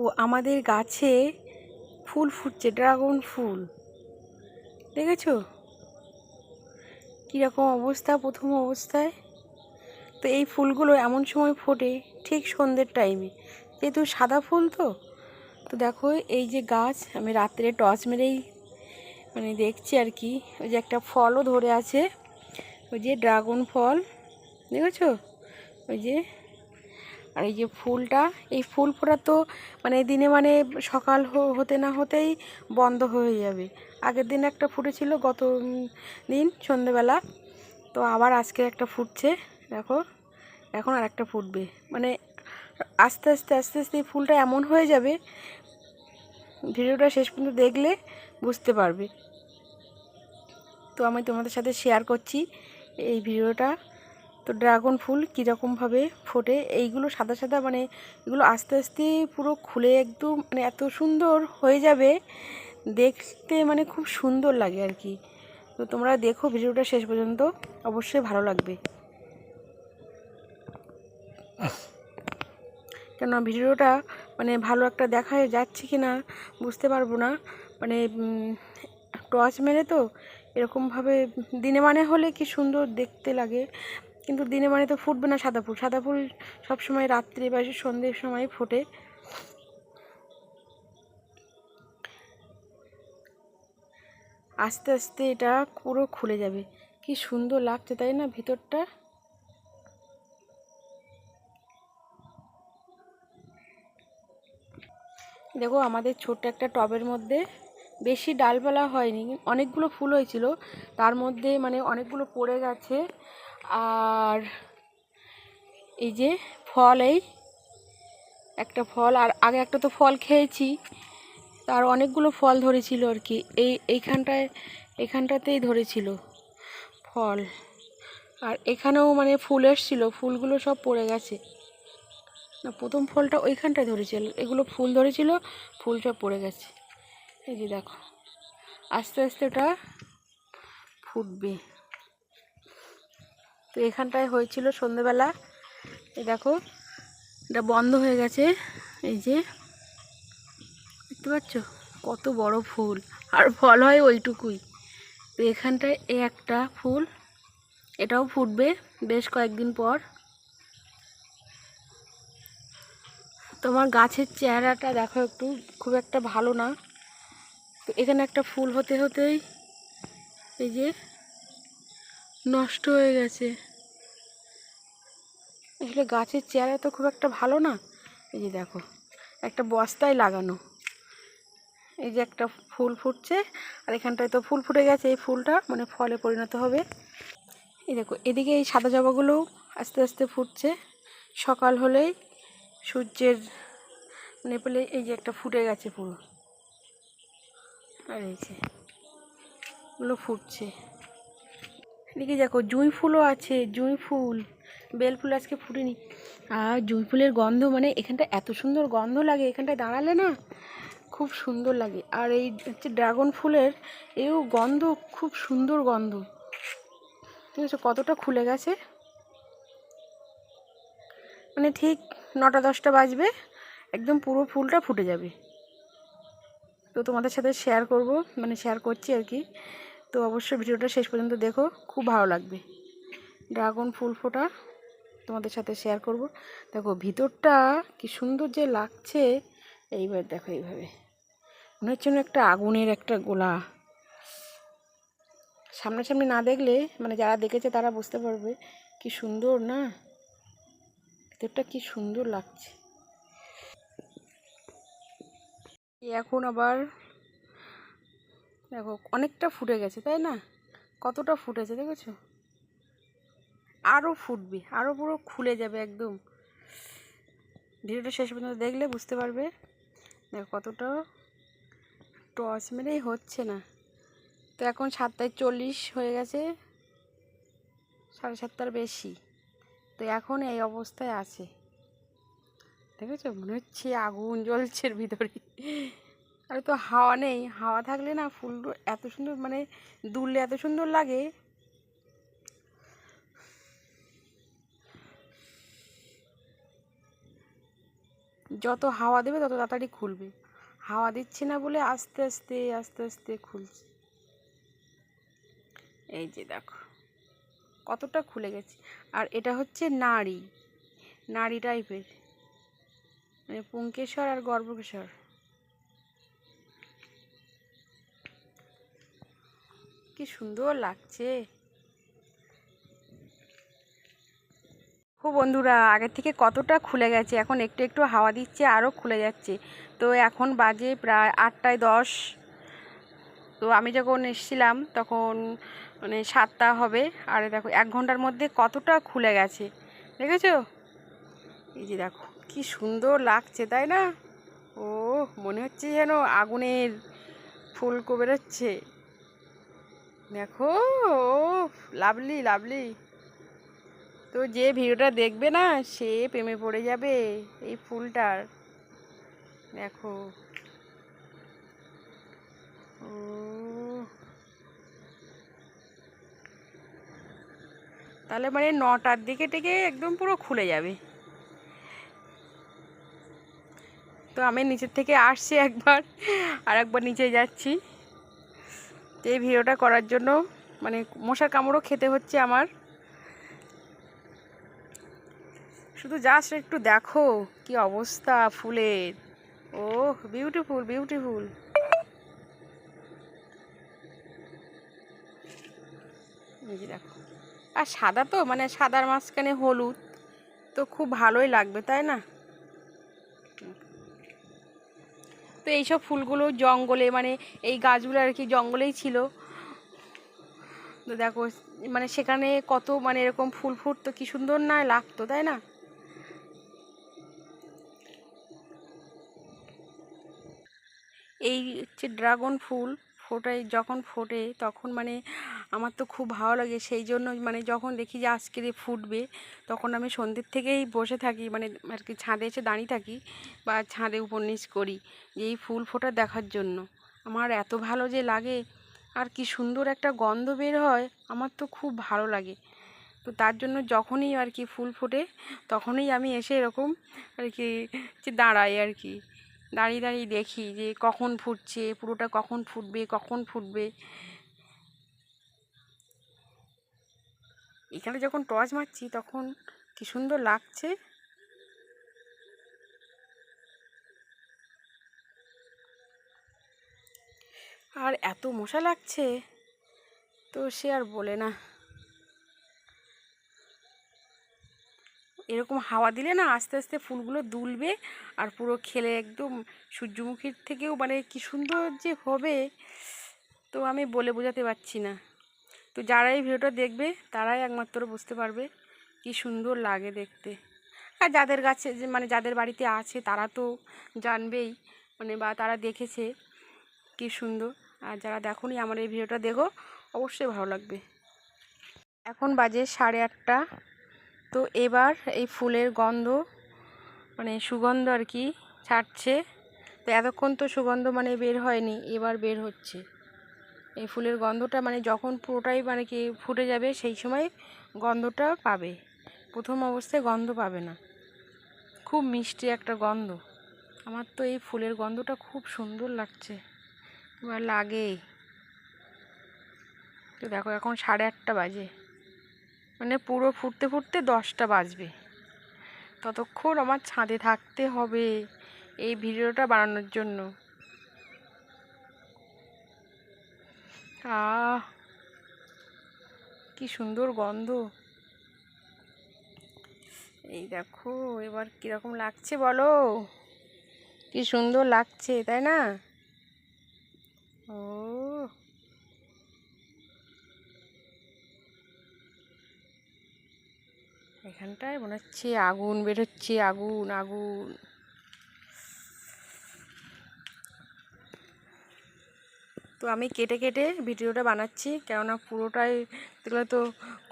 ও আমাদের গাছে ফুল ফুটছে, ড্রাগন ফুল। দেখেছ? কীরকম অবস্থা, প্রথম অবস্থায়? তো এই ফুলগুলো এমন সময় ফোটে, ঠিক সন্ধ্যের টাইমে যেহেতু সাদা ফুল তো তো দেখো এই যে গাছ, আমি রাত্রে টর্চ মেরেই মানে দেখছি আর কি, ওই যে একটা ফলও ধরে আছে, ওই যে ড্রাগন ফল। দেখেছ? ওই যে আর এই যে ফুলটা, এই ফুল ফোটা তো মানে দিনে মানে সকাল হতে না হতেই বন্ধ হয়ে যাবে। আগের দিন একটা ফুটেছিল গত দিন সন্ধেবেলা। তো আবার আজকে একটা ফুটছে, দেখো। এখন আর একটা ফুটবে। মানে আস্তে আস্তে আস্তে আস্তে এই ফুলটা এমন হয়ে যাবে, ভিডিওটা শেষ পর্যন্ত দেখলে বুঝতে পারবে। তো আমি তোমাদের সাথে শেয়ার করছি এই ভিডিওটা। তো ড্রাগন ফুল কীরকমভাবে ফোটে, এইগুলো সাদা সাদা মানে এগুলো আস্তে আস্তে পুরো খুলে একদম মানে এত সুন্দর হয়ে যাবে, দেখতে মানে খুব সুন্দর লাগে আর কি। তো তোমরা দেখো ভিডিওটা শেষ পর্যন্ত, অবশ্যই ভালো লাগবে। কেন ভিডিওটা মানে ভালো একটা দেখা যাচ্ছে কি না বুঝতে পারব না মানে টর্চ মেরে তো এরকমভাবে দিনে মানে হলে কি সুন্দর দেখতে লাগে। কিন্তু দিনে মানে তো ফুটবে না সাদা ফুল। সাদা ফুল সবসময় রাত্রে বা সন্ধ্যের সময় ফোটে। আস্তে আস্তে এটা পুরো খুলে যাবে। কি সুন্দর লাগছে, তাই না ভিতরটা? দেখো, আমাদের ছোট্ট একটা টবের মধ্যে বেশি ডালপালা হয়নি। অনেকগুলো ফুল হয়েছিল। তার মধ্যে মানে অনেকগুলো পড়ে গেছে। আর এই যে ফল, এই একটা ফল, আর আগে একটা তো ফল খেয়েছি, তার অনেকগুলো ফল ধরেছিল আর কি। এই এইখানটায় এখানটাতেই ধরেছিল ফল। আর এখানেও মানে ফুল এসছিল, ফুলগুলো সব পড়ে গেছে। না, প্রথম ফলটা ওইখানটায় ধরেছিল, এগুলো ফুল ধরেছিল, ফুল সব পড়ে গেছে। এই যে দেখো, আস্তে আস্তে ওটা ফুটবে। তো এখানটায় হয়েছিল সন্ধেবেলা। এই দেখো, এটা বন্ধ হয়ে গেছে। এই যে, দেখতে পাচ্ছ? কত বড় ফুল। আর ফল হয় ওইটুকুই। তো এখানটায় এ একটা ফুল, এটাও ফুটবে বেশ কয়েকদিন পর। তোমার গাছের চেহারাটা দেখো একটু, খুব একটা ভালো না। তো এখানে একটা ফুল হতে হতেই এই যে নষ্ট হয়ে গেছে। আসলে গাছের চেহারা তো খুব একটা ভালো না। এই যে দেখো, একটা বস্তায় লাগানো। এই যে একটা ফুল ফুটছে, আর এখানটায় তো ফুল ফুটে গেছে। এই ফুলটা মানে ফলে পরিণত হবে। এই দেখো, এদিকে এই সাদা জবাগুলো আস্তে আস্তে ফুটছে। সকাল হলেই সূর্যের নেপেলে এই যে একটা ফুটে গেছে পুরো। আর এই যে ফুটছে। এদিকে দেখো, জুঁই ফুলও আছে, জুঁই ফুল। বেল ফুল আজকে ফুটেনি। আর জুঁই ফুলের গন্ধ মানে এখানটা এত সুন্দর গন্ধ লাগে, এখানটায় দাঁড়ালে না খুব সুন্দর লাগে। আর এই হচ্ছে ড্রাগন ফুলের, এও গন্ধ, খুব সুন্দর গন্ধ। ঠিক আছে কতটা খুলে গেছে? মানে ঠিক নটা দশটা বাজবে, একদম পুরো ফুলটা ফুটে যাবে। তো তোমাদের সাথে শেয়ার করব মানে শেয়ার করছি আর কি। তো অবশ্যই ভিডিওটা শেষ পর্যন্ত দেখো, খুব ভালো লাগবে। ড্রাগন ফুল ফোটা তোমাদের সাথে শেয়ার করব। দেখো, ভিতরটা কি সুন্দর যে লাগছে, এইবার দেখো এইভাবে। মনে হচ্ছে একটা আগুনের একটা গোলা। সামনাসামনি না দেখলে মানে যারা দেখেছে তারা বুঝতে পারবে কি সুন্দর না? ভিতরটা কি সুন্দর লাগছে। এখন আবার দেখো, অনেকটা ফুটে গেছে, তাই না? কতটা ফুটেছে, দেখেছ? আরও ফুটবে আরও পুরো খুলে যাবে একদম। ভিডিওটা শেষ পর্যন্ত দেখলে বুঝতে পারবে। দেখো, কতটা টস মেরেই হচ্ছে না। তো এখন সাতটায় চল্লিশ হয়ে গেছে, সাড়ে সাতটার বেশি। তো এখন এই অবস্থায় আছে। দেখেছ? মনে হচ্ছে আগুন জ্বলছে ভিতরে। আর তো হাওয়া নেই, হাওয়া থাকলে না ফুল এত সুন্দর মানে দুললে এত সুন্দর লাগে। যত হাওয়া দেবে তত তাড়াতাড়ি খুলবে। হাওয়া দিচ্ছে না বলে আস্তে আস্তে আস্তে আস্তে খুলছে। এই যে দেখো, কতটা খুলে গেছে। আর এটা হচ্ছে নাড়ি নাড়ি টাইপের মানে পুঙ্কেশ্বর আর গর্ভকেশ্বর। কি সুন্দর লাগছে। খুব বন্ধুরা, আগের থেকে কতটা খুলে গেছে, এখন একটু একটু হাওয়া দিচ্ছে আরও খুলে যাচ্ছে। তো এখন বাজে প্রায় আটটায় দশ। তো আমি যখন এসেছিলাম, তখন মানে সাতটা হবে। আর দেখো, এক ঘণ্টার মধ্যে কতটা খুলে গেছে। দেখেছ? এই যে দেখো, কি সুন্দর লাগছে, তাই না? ও মনে হচ্ছে যেন আগুনের ফুলকো বেরোচ্ছে দেখো লাভলি লাভলি। তো যে ভিডিওটা দেখবে না, সে প্রেমে পড়ে যাবে এই ফুলটার। দেখো। ও তাহলে মানে নটার দিকে থেকে একদম পুরো খুলে যাবে। তো আমি নিচের থেকে আসছি একবার আর একবার নিচে যাচ্ছি। তো এই ভিডিওটা করার জন্য মানে মশার কামড়ও খেতে হচ্ছে আমার। শুধু জাস্ট একটু দেখো কি অবস্থা ফুলের। ও বিউটিফুল বিউটিফুল দেখো। আর সাদা তো মানে সাদার মাঝখানে হলুদ, তো খুব ভালোই লাগবে, তাই না তো এইসব ফুলগুলো জঙ্গলে মানে এই গাছগুলো আর কি জঙ্গলেই ছিল। তো দেখো মানে সেখানে কত মানে এরকম ফুল ফুটতো, কি সুন্দর না লাগতো, তাই না? এই হচ্ছে ড্রাগন ফুল, ফোটায়, যখন ফোটে তখন মানে আমার তো খুব ভালো লাগে, সেই জন্য মানে যখন দেখি যে আজকে ফুটবে, তখন আমি সন্ধ্যের থেকেই বসে থাকি মানে আর কি ছাদে এসে দাঁড়িয়ে থাকি বা ছাদে উপন্যাস করি, যে এই ফুল ফোটা দেখার জন্য। আমার এত ভালো যে লাগে, আর কি সুন্দর একটা গন্ধ বের হয়, আমার তো খুব ভালো লাগে। তো তার জন্য যখনই আর কি ফুল ফোটে, তখনই আমি এসে এরকম আর কি যে দাঁড়াই আর কি। দাঁড়িয়ে দাঁড়িয়ে দেখি যে কখন ফুটছে, পুরোটা কখন ফুটবে কখন ফুটবে এখানে যখন টর্চ মারছি তখন কি সুন্দর লাগছে। আর এত মশা লাগছে তো সে আর বলে না। এরকম হাওয়া দিলে না আস্তে আস্তে ফুলগুলো দুলবে আর পুরো খেলে একদম সূর্যমুখীর থেকেও মানে কি সুন্দর যে হবে তো আমি বলে বোঝাতে পারছি না। তো যারা এই ভিডিওটা দেখবে, তারাই একমাত্র বুঝতে পারবে কি সুন্দর লাগে দেখতে। আর যাদের যে মানে যাদের বাড়িতে আছে, তারা তো জানবেই মানে বা তারা দেখেছে কি সুন্দর। আর যারা দেখোনি আমার এই ভিডিওটা দেখো, অবশ্যই ভালো লাগবে। এখন বাজে সাড়ে আটটা। তো এবার এই ফুলের গন্ধ মানে সুগন্ধ আর কি ছাড়ছে। তো এতক্ষণ তো সুগন্ধ মানে বের হয়নি, এবার বের হচ্ছে। এই ফুলের গন্ধটা মানে যখন পুরোটাই মানে কি ফুটে যাবে সেই সময় গন্ধটা পাবে। প্রথম অবস্থায় গন্ধ পাবে না। খুব মিষ্টি একটা গন্ধ। আমার তো এই ফুলের গন্ধটা খুব সুন্দর লাগছে। বা লাগে তো দেখো এখন সাড়ে আটটা বাজে। মানে পুরো ফুটতে ফুটতে দশটা বাজবে। ততক্ষণ আমার ছাদে থাকতে হবে। এই ভিডিওটা বানানোর জন্য। আহ, কি সুন্দর গন্ধ। এই দেখো, এবার কীরকম লাগছে বলো? কি সুন্দর লাগছে, তাই না? ও এখানটায় মনে হচ্ছে আগুন বেরোচ্ছে আগুন আগুন। তো আমি কেটে কেটে ভিডিওটা বানাচ্ছি, কেননা পুরোটাই দেখলে তো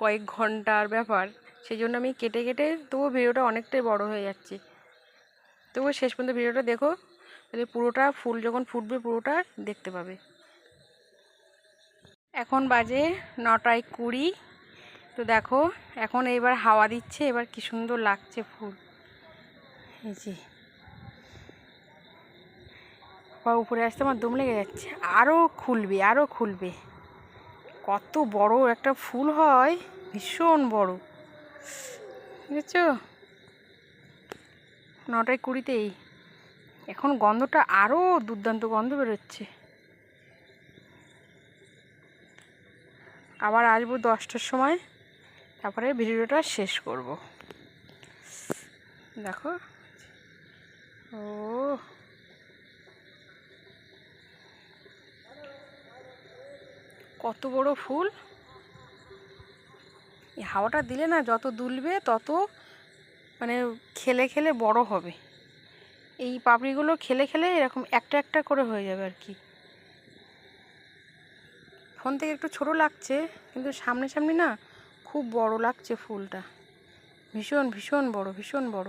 কয়েক ঘণ্টার ব্যাপার সেই জন্য আমি কেটে কেটে তবুও ভিডিওটা অনেকটাই বড় হয়ে যাচ্ছে। তবুও শেষ পর্যন্ত ভিডিওটা দেখো, তাহলে পুরোটা ফুল যখন ফুটবে পুরোটা দেখতে পাবে। এখন বাজে নটায় কুড়ি, তো দেখো এখন এবার হাওয়া দিচ্ছে, এবার কি সুন্দর লাগছে ফুল। এই যে। আবার উপরে আসতে আমার দম লেগে যাচ্ছে। আরও খুলবে আরও খুলবে। কত বড় একটা ফুল হয়, ভীষণ বড়। বুঝেছ নটায় কুড়িতেই। এখন গন্ধটা আরও দুর্দান্ত গন্ধ বেরোচ্ছে। আবার আসব দশটার সময়। তারপরে ভিডিওটা শেষ করব। দেখো। ও। কত বড় ফুল। এই হাওয়াটা দিলে না যত দুলবে তত মানে খেলে খেলে বড় হবে। এই পাপড়িগুলো খেলে খেলে এরকম একটা একটা করে হয়ে যাবে আর কি। ফোন থেকে একটু ছোট লাগছে, কিন্তু সামনে সামনে না খুব বড় লাগছে ফুলটা। ভীষণ ভীষণ বড় ভীষণ বড়।